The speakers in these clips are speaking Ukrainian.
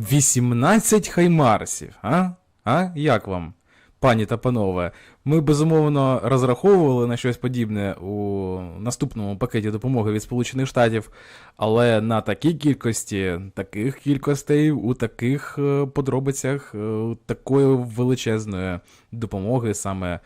18 хаймарсів, а? А? Як вам, пані та панове? Ми безумовно розраховували на щось подібне у наступному пакеті допомоги від Сполучених Штатів, але на такій кількості, таких кількостей, у таких е, подробицях, е, такої величезної допомоги саме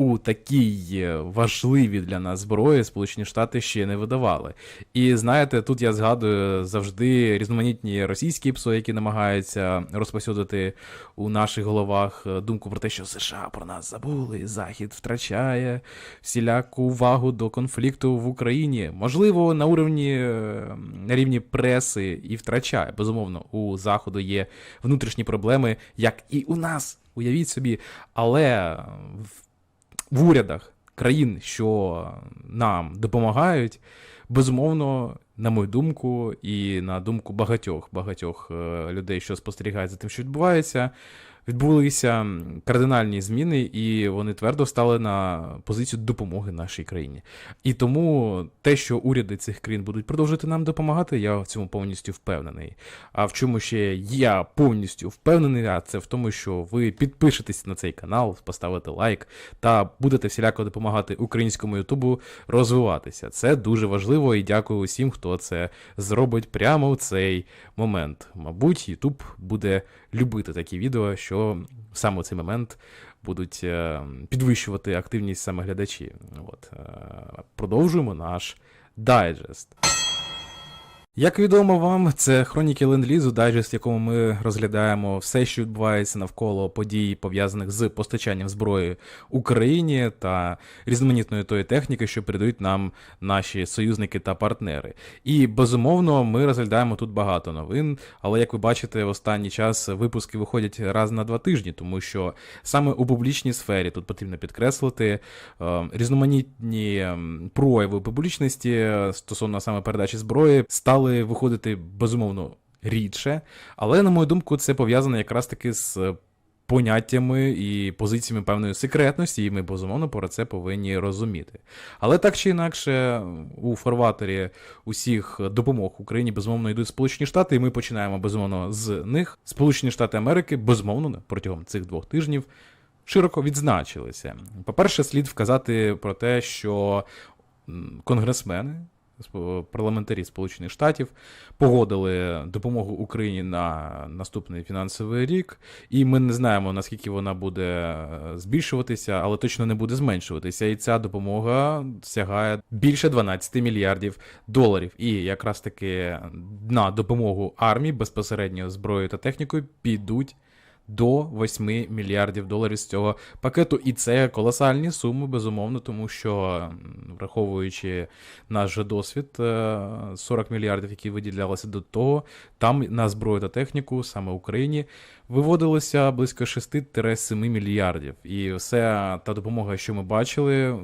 у такій е, важливій для нас зброї Сполучені Штати ще не видавали. І знаєте, тут я згадую завжди різноманітні російські ПСО, які намагаються розповсюдити у наших головах е, думку про те, що США про нас забули, Захід втрачає всіляку увагу до конфлікту в Україні. Можливо, на уровні е, на рівні преси і втрачає. Безумовно, у Заходу є внутрішні проблеми, як і у нас. Уявіть собі, але в урядах країн, що нам допомагають, безумовно, на мою думку, і на думку багатьох багатьох е, людей, що спостерігають за тим, що відбувається, відбулися кардинальні зміни, і вони твердо стали на позицію допомоги нашій країні. І тому те, що уряди цих країн будуть продовжувати нам допомагати, я в цьому повністю впевнений. А в чому ще я повністю впевнений, а це в тому, що ви підпишетесь на цей канал, поставите лайк та будете всіляко допомагати українському Ютубу розвиватися. Це дуже важливо і дякую усім, хто це зробить прямо в цей момент. Мабуть, Ютуб буде любити такі відео, що саме у цей момент будуть е, підвищувати активність саме глядачі. От. е, Продовжуємо наш дайджест. Як відомо вам, це хроніки ленд-лізу, дайджест, в якому ми розглядаємо все, що відбувається навколо подій, пов'язаних з постачанням зброї Україні та різноманітної тої техніки, що передають нам наші союзники та партнери. І безумовно, ми розглядаємо тут багато новин. Але як ви бачите, в останній час випуски виходять раз на два тижні, тому що саме у публічній сфері тут потрібно підкреслити е, різноманітні прояви публічності е, стосовно саме передачі зброї стали виходити безумовно рідше. Але, на мою думку, це пов'язано якраз таки з поняттями і позиціями певної секретності, і ми безумовно про це повинні розуміти. Але так чи інакше, у фарватері усіх допомог Україні безумовно йдуть Сполучені Штати, і ми починаємо безумовно з них. Сполучені Штати Америки безумовно протягом цих двох тижнів. Широко відзначилися. По-перше, слід вказати про те, що конгресмени, парламентарі Сполучених Штатів погодили допомогу Україні на наступний фінансовий рік, і ми не знаємо наскільки вона буде е, збільшуватися, але точно не буде зменшуватися. І ця допомога сягає більше 12 мільярдів доларів. І якраз таки на допомогу армії безпосередньо зброєю та технікою підуть. До 8 мільярдів доларів з цього пакету, і це колосальні суми, безумовно, тому що враховуючи наш досвід, е, 40 мільярдів, які виділялися до того, там на зброю та техніку, саме Україні, виводилося близько 6-7 мільярдів. І все та допомога, що ми бачили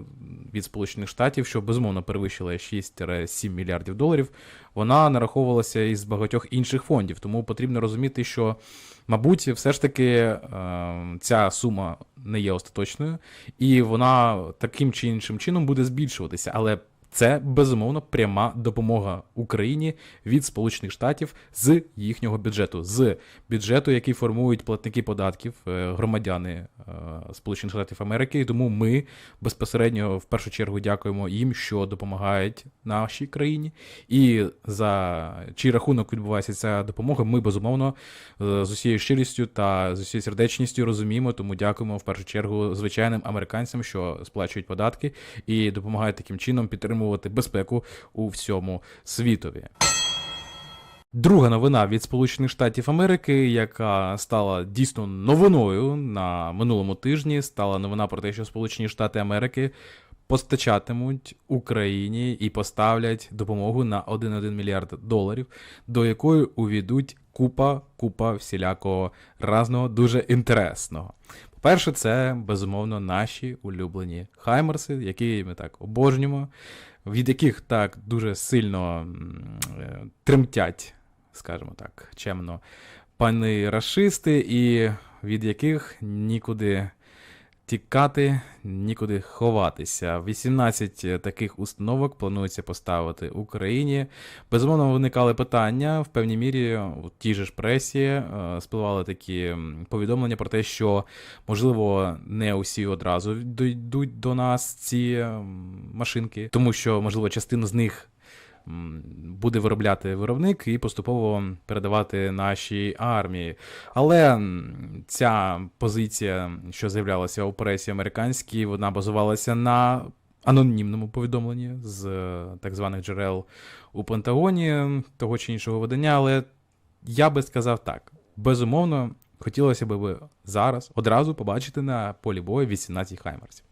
від Сполучених Штатів, що безумовно перевищила 6-7 мільярдів доларів, вона нараховувалася із багатьох інших фондів. Тому потрібно розуміти, що, мабуть, все ж таки е, ця сума не є остаточною, і вона таким чи іншим чином буде збільшуватися. Але це безумовно пряма допомога Україні від Сполучених Штатів з їхнього бюджету, з бюджету, який формують платники податків, е, громадяни е, Сполучених Штатів Америки. І тому ми безпосередньо в першу чергу дякуємо їм, що допомагають нашій країні. І за чий рахунок відбувається ця допомога, ми безумовно е, з усією щирістю та з усією сердечністю розуміємо. Тому дякуємо в першу чергу звичайним американцям, що сплачують податки і допомагають таким чином підтримувати безпеку у всьому світові. Друга новина від Сполучених Штатів Америки, яка стала дійсно новиною на минулому тижні, стала новина про те, що Сполучені Штати Америки постачатимуть Україні і поставлять допомогу на 1,1 мільярд доларів, до якої увійдуть купа, купа всілякого разного, дуже інтересного. По-перше, це безумовно наші улюблені хаймерси, які ми так обожнюємо, від яких так дуже сильно е, тремтять, скажімо так, чемно, пани расисти, і від яких нікуди тікати, нікуди ховатися. 18 таких установок планується поставити Україні. Безумовно, виникали питання в певній мірі у тій же ж пресі е, спливали такі повідомлення про те, що можливо не усі одразу дійдуть до нас ці машинки, тому що можливо частину з них. Буде виробляти виробник і поступово передавати нашій армії. Але ця позиція, що з'являлася у пресі американській, вона базувалася на анонімному повідомленні з е, так званих джерел у Пентагоні того чи іншого видання. Але я би сказав так: безумовно, хотілося б зараз одразу побачити на полі бою 18 хаймерсів.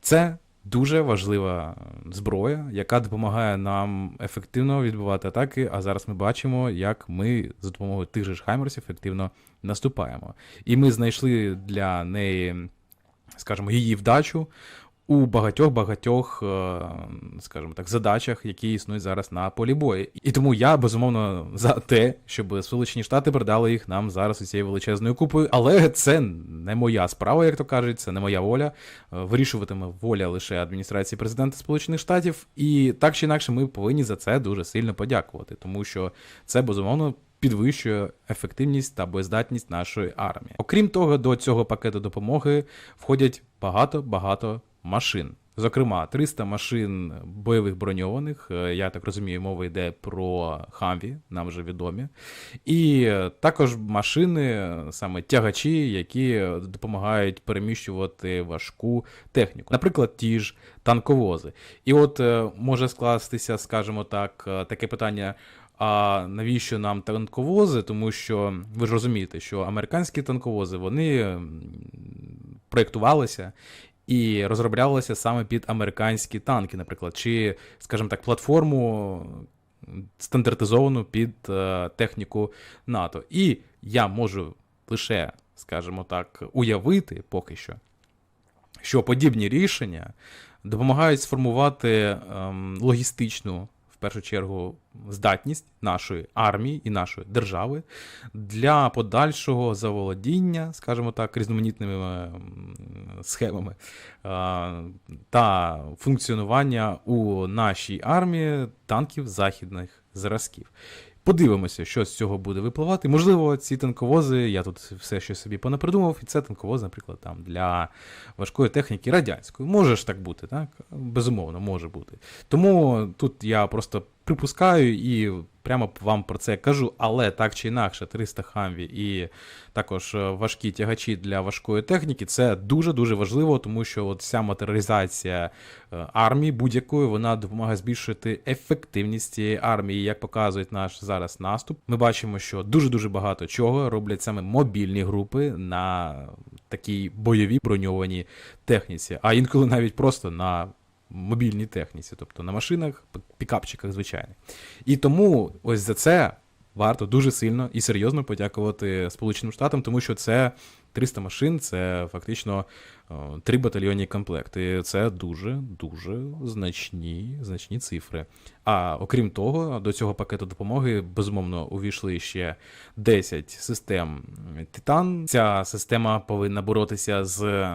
Це дуже важлива зброя, яка допомагає нам ефективно відбувати атаки. А зараз ми бачимо, як ми за допомогою тих же ж хаймерсів ефективно наступаємо. І ми знайшли для неї, скажімо, її вдачу у багатьох-багатьох, е, скажімо так, задачах, які існують зараз на полі бою. І тому я безумовно за те, щоб Сполучені Штати передали їх нам зараз у цією величезною купою. Але це не моя справа, як то кажуть, це не моя воля. Е, Вирішуватиме воля лише адміністрації президента Сполучених Штатів. І так чи інакше, ми повинні за це дуже сильно подякувати, тому що це безумовно. Підвищує ефективність та боєздатність нашої армії. Окрім того, до цього пакету допомоги входять багато-багато машин. Зокрема, 300 машин бойових броньованих. е, Я так розумію, мова йде про Хамві, нам вже відомі. І е, також машини, саме тягачі, які допомагають переміщувати важку техніку. Наприклад, ті ж танковози. І от е, може скластися, скажімо так, таке питання. А навіщо нам танковози? Тому що ви ж розумієте, що американські танковози вони проєктувалися і розроблялися саме під американські танки, наприклад, чи, скажімо так, платформу стандартизовану під е, техніку НАТО. І я можу лише, скажімо так, уявити поки що, що подібні рішення допомагають сформувати ем, логістичну. Першу чергу здатність нашої армії і нашої держави для подальшого заволодіння, скажімо так, різноманітними ем, схемами та функціонування у нашій армії танків західних зразків. Подивимося, що з цього буде випливати. Можливо, ці танковози, я тут все ще собі понапридумав, і це танковоз, наприклад, там для важкої техніки радянської. Може ж так бути, так? Безумовно, може бути. Тому тут я просто припускаю і прямо вам про це кажу, але так чи інакше, 300 хамві і також е, важкі тягачі для важкої техніки це дуже-дуже важливо, тому що от вся матеріалізація е, армії будь-якої вона допомагає збільшити ефективність цієї армії. Як показує наш зараз наступ, ми бачимо, що дуже-дуже багато чого роблять саме мобільні групи на такій бойовій броньованій техніці, а інколи навіть просто на мобільній техніці, тобто на машинах, пікапчиках, звичайно. І тому ось за це варто дуже сильно і серйозно подякувати Сполученим Штатам, тому що це 300 машин, це фактично е, три батальйонні комплекти. Це дуже дуже значні, значні цифри. А окрім того, до цього пакету допомоги безумовно увійшли ще 10 систем Титан. Ця система повинна боротися з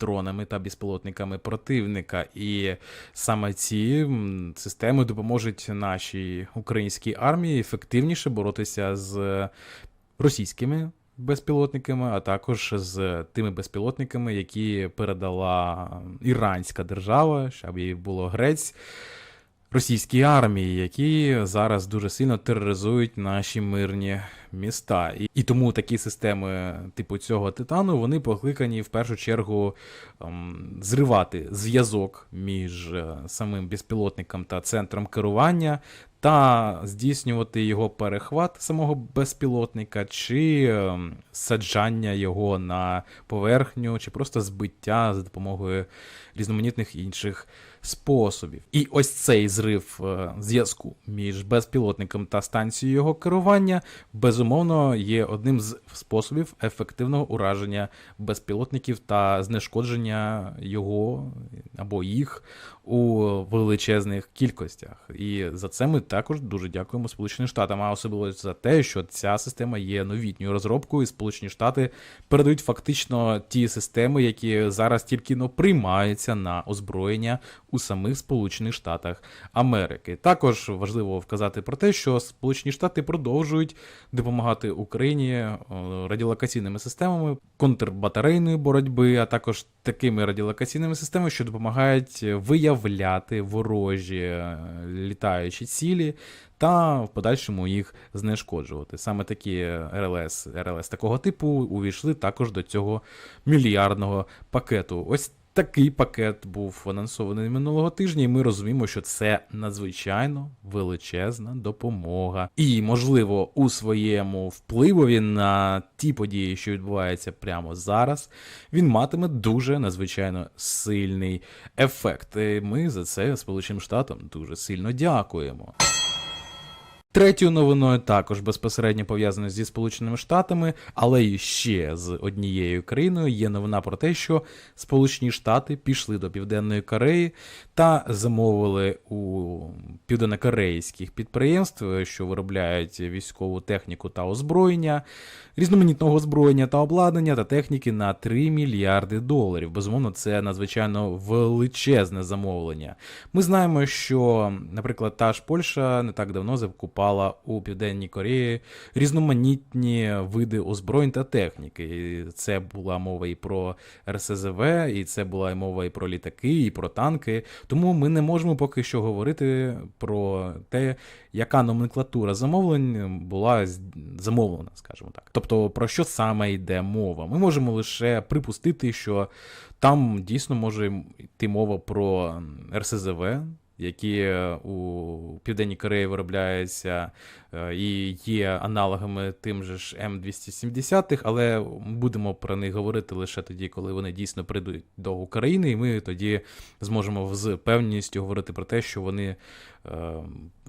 дронами та безпілотниками противника. І саме ці системи допоможуть нашій українській армії ефективніше боротися з російськими безпілотниками, а також з тими безпілотниками, які передала іранська держава, щоб їй було грець. Російській армії, які зараз дуже сильно тероризують наші мирні міста. І, і тому такі системи, типу цього титану, вони покликані в першу чергу ем, зривати зв'язок між е, самим безпілотником та центром керування, та здійснювати його перехват самого безпілотника, чи ем, саджання його на поверхню, чи просто збиття за допомогою різноманітних інших способів. І ось цей зрив е, зв'язку між безпілотником та станцією його керування, безумовно, є одним з способів ефективного ураження безпілотників та знешкодження його або їх у величезних кількостях. І за це ми також дуже дякуємо Сполученим Штатам, а особливо за те, що ця система є новітньою розробкою, і Сполучені Штати передають фактично ті системи, які зараз тільки но приймаються на озброєння у самих Сполучених Штатах Америки. Також важливо вказати про те, що Сполучені Штати продовжують допомагати Україні е, радіолокаційними системами контрбатарейної боротьби, а також такими радіолокаційними системами, що допомагають виявляти ворожі е, літаючі цілі. Та в подальшому їх знешкоджувати. Саме такі РЛС, РЛС такого типу увійшли також до цього мільярдного пакету. Ось такий пакет був анонсований минулого тижня, і ми розуміємо, що це надзвичайно величезна допомога. І, можливо, у своєму впливові на ті події, що відбуваються прямо зараз, він матиме дуже надзвичайно сильний ефект. І Ми за це Сполученим Штатам дуже сильно дякуємо. Третьою новиною також безпосередньо пов'язаною зі Сполученими Штатами, але і ще з однією країною є новина про те, що Сполучені Штати пішли до Південної Кореї та замовили у південнокорейських підприємств, що виробляють військову техніку та озброєння, різноманітного озброєння та обладнання та техніки на 3 мільярди доларів. Безумовно, це надзвичайно величезне замовлення. Ми знаємо, що, наприклад, та ж Польща не так давно закупала у Південній Кореї різноманітні види озброєнь та техніки. І Це була мова і про РСЗВ, і це була мова і про літаки, і про танки. Тому ми не можемо поки що говорити про те, яка номенклатура замовлень була замовлена, скажімо так. Тобто про що саме йде мова. Ми можемо лише припустити, що там дійсно може йти мова про РСЗВ, які е, у Південній Кореї виробляються е, і є аналогами тим же ж М270, але будемо про них говорити лише тоді, коли вони дійсно прийдуть до України, і ми тоді зможемо з певністю говорити про те, що вони е,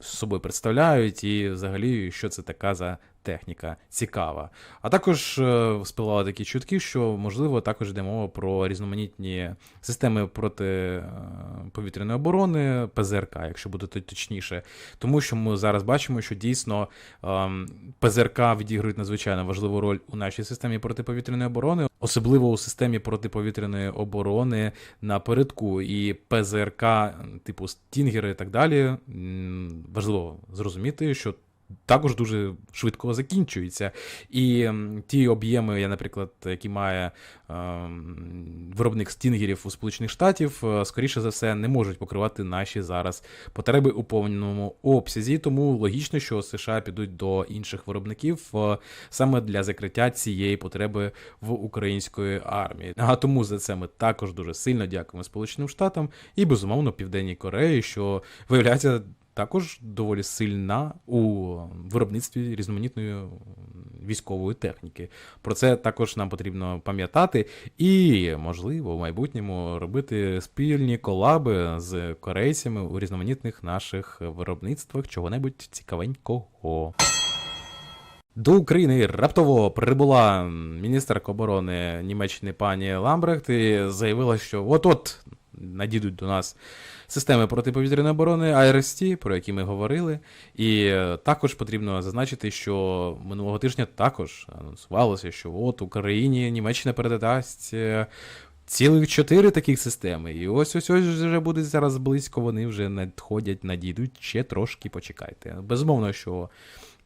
з собою представляють, і взагалі, що це така за техніка цікава. А також е, спливали такі чутки, що можливо також йде мова про різноманітні системи протиповітряної оборони, ПЗРК, якщо буде точніше. Тому що ми зараз бачимо, що дійсно ем, ПЗРК відіграють надзвичайно важливу роль у нашій системі протиповітряної оборони, особливо у системі протиповітряної оборони напередку. І ПЗРК, типу Стінгери і так далі, важливо зрозуміти, що також дуже швидко закінчується. І ті об'єми, я, наприклад, які має ем, виробник стінгерів у Сполучених Штатів, е, скоріше за все, не можуть покривати наші зараз потреби у повному обсязі. Тому логічно, що США підуть до інших виробників е, саме для закриття цієї потреби в української армії. А тому за це ми також дуже сильно дякуємо Сполученим Штатам і безумовно Південній Кореї, що виявляється також доволі сильна у виробництві різноманітної військової техніки. Про це також нам потрібно пам'ятати, і, можливо, в майбутньому робити спільні колаби з корейцями у різноманітних наших виробництвах чого-небудь цікавенького. До України раптово прибула міністерка оборони Німеччини пані Ламбрехт і заявила, що от-от надійдуть до нас системи протиповітряної оборони IRST, про які ми говорили. І е, також потрібно зазначити, що минулого тижня також анонсувалося, що от Україні Німеччина передасть. е, Цілих чотири таких системи. І ось ось ось вже буде зараз близько. Вони вже надходять, надійдуть. Ще трошки почекайте. Безумовно, що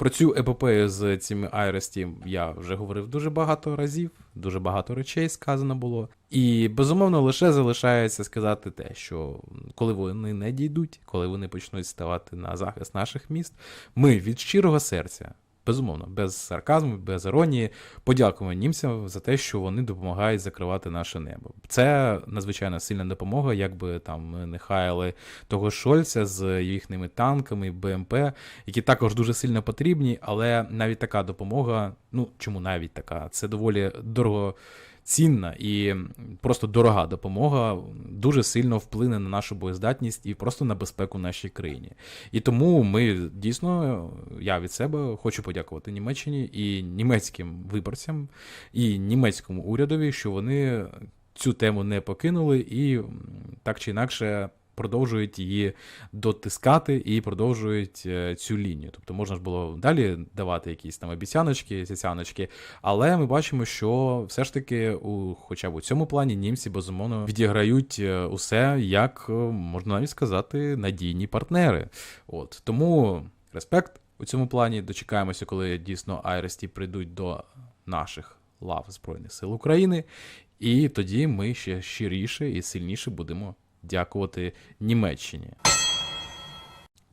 про цю епопею з цими IRST я вже говорив дуже багато разів, дуже багато речей сказано було. І безумовно лише залишається сказати те, що коли вони не дійдуть, коли вони почнуть ставати на захист наших міст, ми від щирого серця. Безумовно, без сарказму, без іронії, подякуємо німцям за те, що вони допомагають закривати наше небо. Це надзвичайно сильна допомога, якби там не хаяли того Шольця з їхніми танками, БМП, які також дуже сильно потрібні, але навіть така допомога, ну чому навіть така, це доволі дорого. Цінна і просто дорога допомога дуже сильно вплине на нашу боєздатність і просто на безпеку нашій країні. І тому ми дійсно, я від себе хочу подякувати Німеччині і німецьким виборцям, і німецькому урядові, що вони цю тему не покинули і так чи інакше продовжують її дотискати і продовжують е, цю лінію. Тобто можна ж було далі давати якісь там обіцяночки, сяцяночки, але ми бачимо, що все ж таки, у, хоча б у цьому плані, німці безумовно відіграють е, усе, як е, можна навіть сказати, надійні партнери. От тому респект у цьому плані. Дочекаємося, коли дійсно Айресті прийдуть до наших лав Збройних сил України, і тоді ми ще щиріше і сильніше будемо дякувати Німеччині.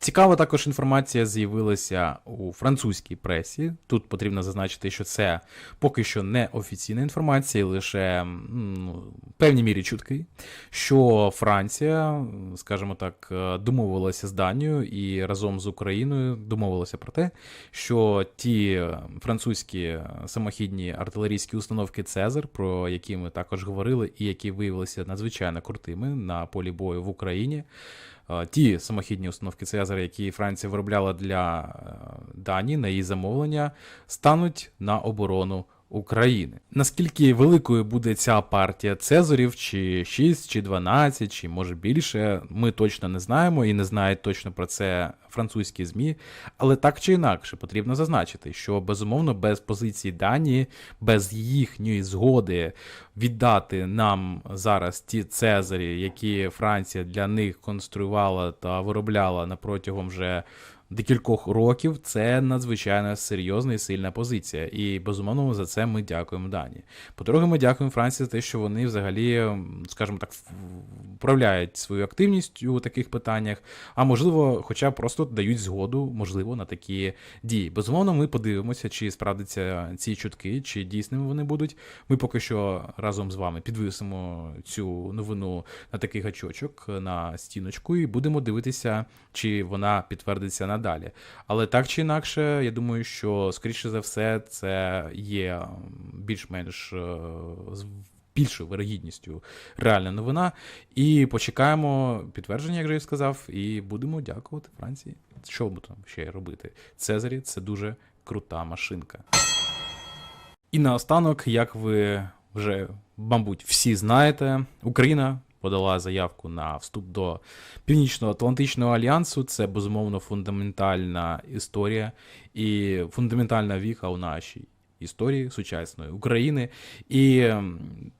Цікава також інформація з'явилася у французькій пресі. Тут потрібно зазначити, що це поки що не офіційна інформація, лише м, ну, в певній мірі чутки, що Франція, скажімо так, е, домовилася з Данією і разом з Україною домовилася про те, що ті французькі самохідні артилерійські установки Цезар, про які ми також говорили, і які виявилися надзвичайно крутими на полі бою в Україні. Е, Ті самохідні установки Цезар, які Франція виробляла для е, Данії на її замовлення, стануть на оборону України. Наскільки великою буде ця партія Цезарів, чи 6, чи 12, чи може більше, ми точно не знаємо і не знають точно про це французькі ЗМІ. Але так чи інакше потрібно зазначити, що безумовно без позиції Данії, без їхньої згоди віддати нам зараз ті Цезарі, які Франція для них конструювала та виробляла на протягом вже декількох років, це надзвичайно серйозна і сильна позиція. І безумовно за це ми дякуємо Данії. По-друге, ми дякуємо Франції за те, що вони взагалі, скажімо так, вправляють свою активність у таких питаннях, а можливо, хоча б просто дають згоду, можливо, на такі дії. Безумовно, ми подивимося, чи справдяться ці чутки, чи дійсними вони будуть. Ми поки що разом з вами підвисимо цю новину на такий гачочок на стіночку і будемо дивитися, чи вона підтвердиться надалі. Але так чи інакше, я думаю, що скоріше за все це є більш-менш е, з більшою вирогідністю реальна новина. І почекаємо підтвердження, як же я сказав, і будемо дякувати Франції. Що ми там ще робити? Цезарі це дуже крута машинка. І наостанок, як ви вже, мабуть, всі знаєте, Україна подала заявку на вступ до Північно-Атлантичного альянсу. Це безумовно фундаментальна історія і фундаментальна віха у нашій історії сучасної України. І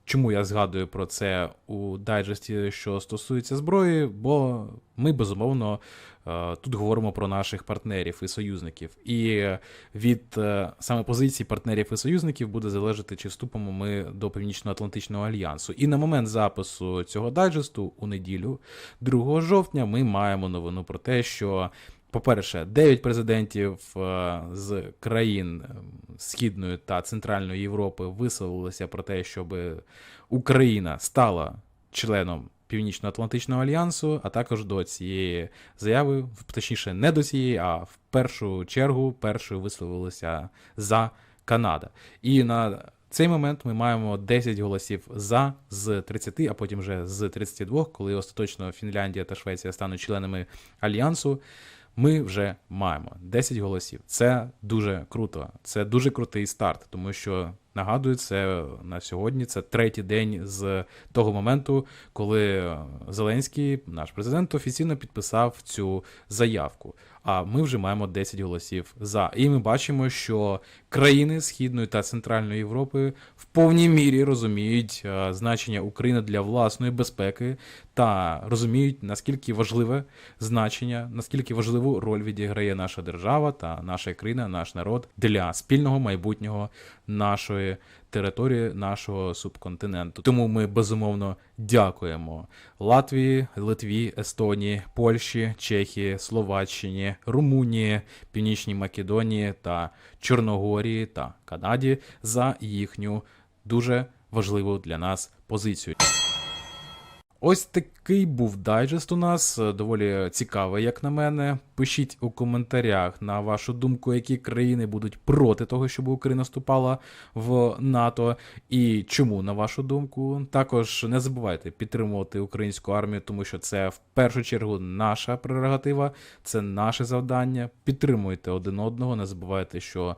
чому я згадую про це у дайджесті, що стосується зброї, бо ми безумовно тут говоримо про наших партнерів і союзників. І від е, саме позиції партнерів і союзників буде залежати, чи вступимо ми до Північно-Атлантичного альянсу. І на момент запису цього дайджесту у неділю, 2 жовтня, ми маємо новину про те, що. По-перше, 9 президентів е, з країн е, Східної та Центральної Європи висловилися про те, щоб Україна стала членом Північно-Атлантичного альянсу, а також до цієї заяви, точніше, не до цієї, а в першу чергу першою висловилася за Канада. І на цей момент ми маємо 10 голосів за з 30, а потім вже з 32, коли остаточно Фінляндія та Швеція стануть членами альянсу. Ми вже маємо 10 голосів. Це дуже круто. Це дуже крутий старт, тому що нагадую, це на сьогодні. Це третій день з того моменту, коли Зеленський, наш президент, офіційно підписав цю заявку. А ми вже маємо 10 голосів за. І ми бачимо, що країни Східної та Центральної Європи в повній мірі розуміють е, значення України для власної безпеки та розуміють, наскільки важливе значення, наскільки важливу роль відіграє наша держава та наша країна, наш народ для спільного майбутнього нашої території, нашого субконтиненту. Тому ми безумовно дякуємо Латвії, Литві, Естонії, Польщі, Чехії, Словаччині, Румунії, Північній Македонії та Чорногорії та Канаді за їхню дуже важливу для нас позицію. Ось такий був дайджест у нас, е, доволі цікавий, як на мене. Пишіть у коментарях на вашу думку, які країни будуть проти того, щоб Україна вступала в НАТО, і чому, на вашу думку. Також не забувайте підтримувати українську армію, тому що це в першу чергу наша прерогатива, це наше завдання. Підтримуйте один одного, не забувайте, що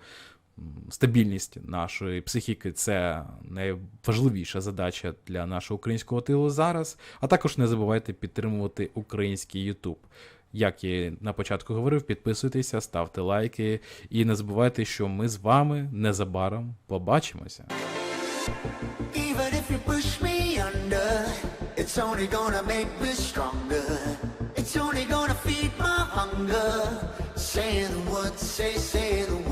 стабільність нашої психіки це найважливіша задача для нашого українського тилу зараз. А також не забувайте підтримувати український YouTube. Як я на початку говорив, підписуйтеся, ставте лайки і не забувайте, що ми з вами незабаром побачимося. Even if you push me under, it's only gonna make me stronger. It's only gonna feed my hunger. Say the words, say, say the